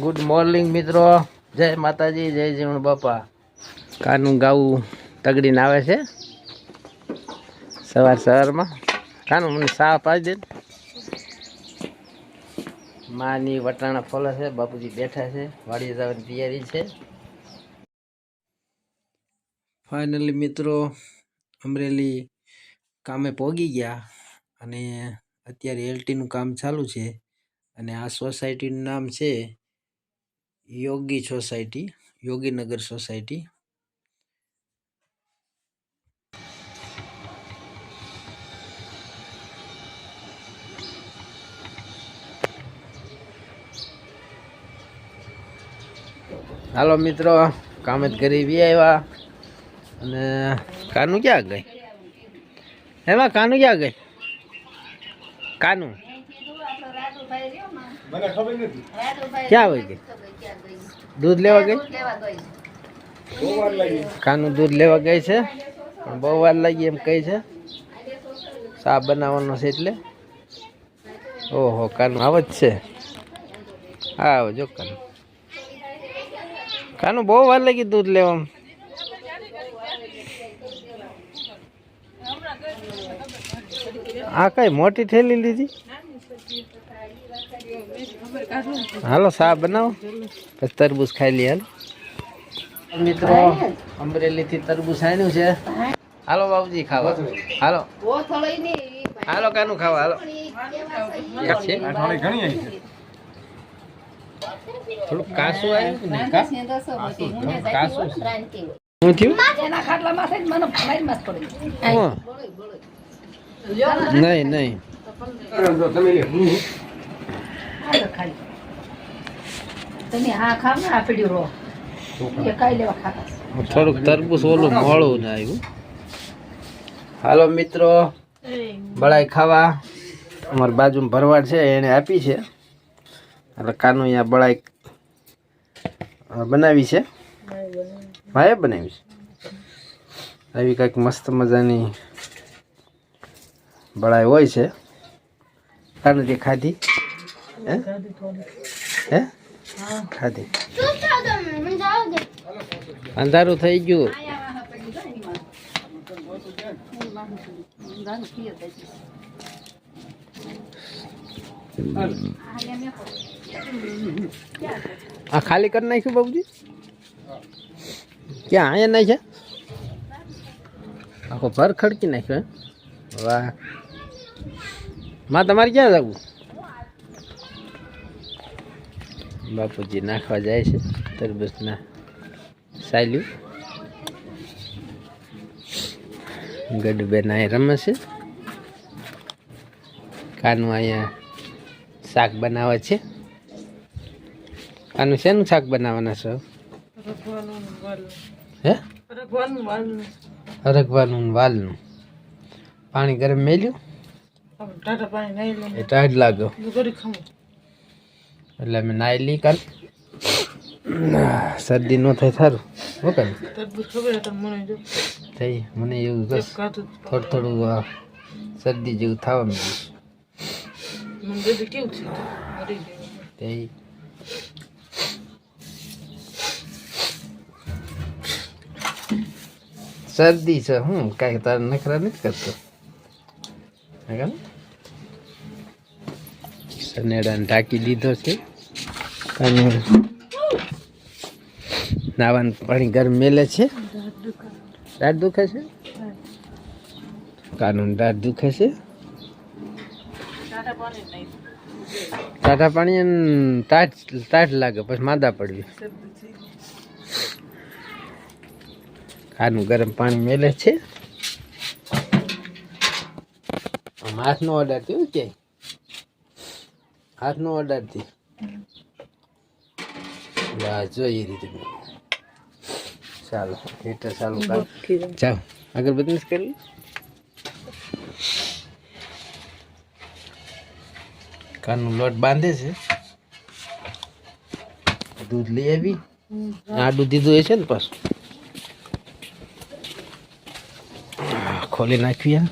Good morning મિત્રો. જય માતાજી, જય જીવણ બાપા. કાનું ગાવું તગડીને આવે છે? સવાર સવારમાં. કાનું મને સા પાડી દે. માની વટાણા ફોલે છે, બાપુજી બેઠા છે વાડી જવાની તૈયારી છે. ફાઇનલી મિત્રો, અમરેલી કામે પોગી ગયા અને અત્યારે એલટીનું કામ ચાલુ છે અને આ સોસાયટીનું નામ છે યોગી સોસાયટી યોગીનગર સોસાયટી. હાલો મિત્રો કામત જ કરી બી આવ્યા અને કાનું ક્યાં ગઈ? એમાં કાનું ક્યાં ગઈ? કાનું? ક્યાં હોય ગઈ? દૂધ લેવા ગઈ? કાનું દૂધ લેવા ગઈ છે? પણ બહુ વાર લાગી એમ કહે છે. સા બનાવવાનો છે એટલે? ઓહો કાનું આવ જ છે. આવ આવે જો કાનું. કાનું બહુ વાર લાગી દૂધ લેવામાં. આ કઈ મોટી થેલી લીધી? હાલો સાહેબ બનાવો. પછી તરબૂચ ખાઈ લઈએ હાલો. મિત્રો અમરેલી થી તરબૂચ આણ્યું છે. હાલો બાબુજી ખાવા. હાલો. હાલો કાનું ખાવા? હાલો. થોડુંક છે? કાસું આવ્યું ને કાસું શું થયું? નહીં નહીં. તમે આ ખાવ ને આ પીડ્યું રો. એ કાઈ લેવા ખાતા થોડુંક તરબૂચ ઓલું મોળું ને આવ્યું હાલો મિત્રો બળાઈ ખાવા. અમારી બાજુમાં ભરવાડ છે એને આપી છે. એટલે કાનું અહીંયા બળાઈ બનાવી છે. ભાઈએ બનાવી છે. આવી કંઈક મસ્ત મજાની બળાઈ હોય છે. કાનું તે ખાધી હે હે ખાધી અંધારું થઈ ગયું આ ખાલી કરી નાખ્યું બાબુજી ક્યાં અહીંયા નાખ્યા આખો ભર ખડકી નાખ્યો હે? વાહ માં તમારે ક્યાં જવું? બાપુજી નાખવા જાય છે તરબૂચના સાલ્યું ગઢબેન અહીં રમે છે. કાનું અહીંયા શાક બનાવે છે. કાનું શેનું શાક બનાવવાના છો? હે? હરગવાનું વાલનું. પાણી ગરમ મેલ્યું? એ ટાઈટ લાગ્યો એટલે અમે નાઈ લી કાલ. શરદી ન થાય હો કાલ. થઈ મને એવું બસ થોડું થોડું શરદી જેવું થવા માંડ્યું. તે શરદી છે. હું કાંઈ તારે નખરા નથી કરતો. હે કાં? ઢાંકી દીધો છે. અને નાવાનું પાણી ગરમ મેલે છે. દાઢ દુખે છે? કાનૂન દાઢ દુખે છે. ટાટા પાણી એમ તાટ તાટ લાગે, પછી માદા પડવી. કાનું ગરમ પાણી મેલે છે. હાથનો ઓર્ડર થયો ક્યાંય. હાથનો ઓર્ડરથી વાહ જો એ રીતે ચાલો હીટર ચાલુ કર. ચાલો અગરબત્તી કરી કાનનું લોટ બાંધે છે. દૂધ લઈ આવી. આ દૂધ દીધું એ છે ને પાછું. ખોલી નાખ્યું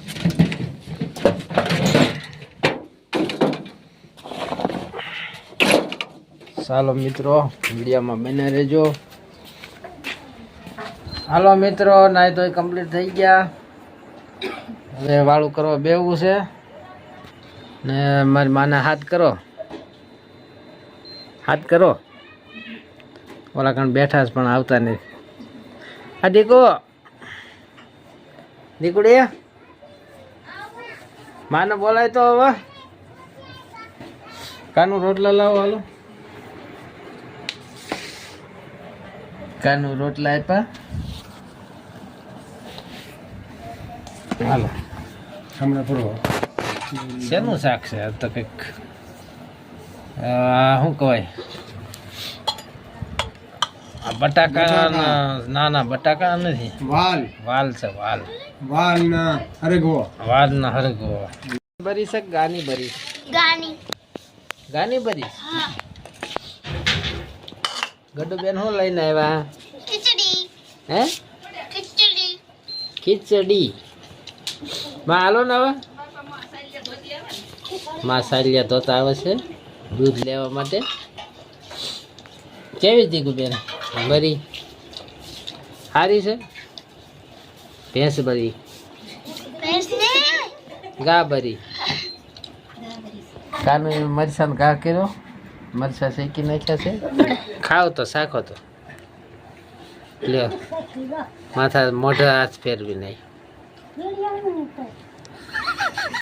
ચાલો મિત્રો મીડિયામાં બને રહેજો. હાલો મિત્રો નાય તો કમ્પ્લીટ થઈ ગયા. હવે વાળું કરવા બેવું છે. ને મારી માને હાથ કરો. હાથ કરો. ઓલા કણ બેઠા પણ આવતા નથી આ દીકો દીકુડી માને બોલાય તો હવે. કાનું રોટલા લાવો હાલો. કાનું રોટલા આપ્યા હાલો. હમણાં પૂરો શેનું શાક છે? તો કંઈક શું કહેવાય? આ બટાકા ના ના બટાકા નથી. વાલ. વાલ છે વાલ. વાલ ના અરેગો વાલ ના હરગો બરી છે ગાની બરી? ગાની. ગાની બરી? ગડુ બેન શું લઈને આવ્યા? ખીચડી. હે? ખીચડી. ખીચડી. માં હાલો ને હવે? માં સાલિયા ધોતા આવે છે દૂધ લેવા માટે. કેવી હતી બેન? બરી સારી છે? ભેંસ બરી ગા બરી કાનું મરસાન ઘા કર્યો? મરસા શેકી નાખ્યા છે? ખાવ તો શાખો તો. લ્યો. માથા મોઢા હાથ ફેરવી નહીં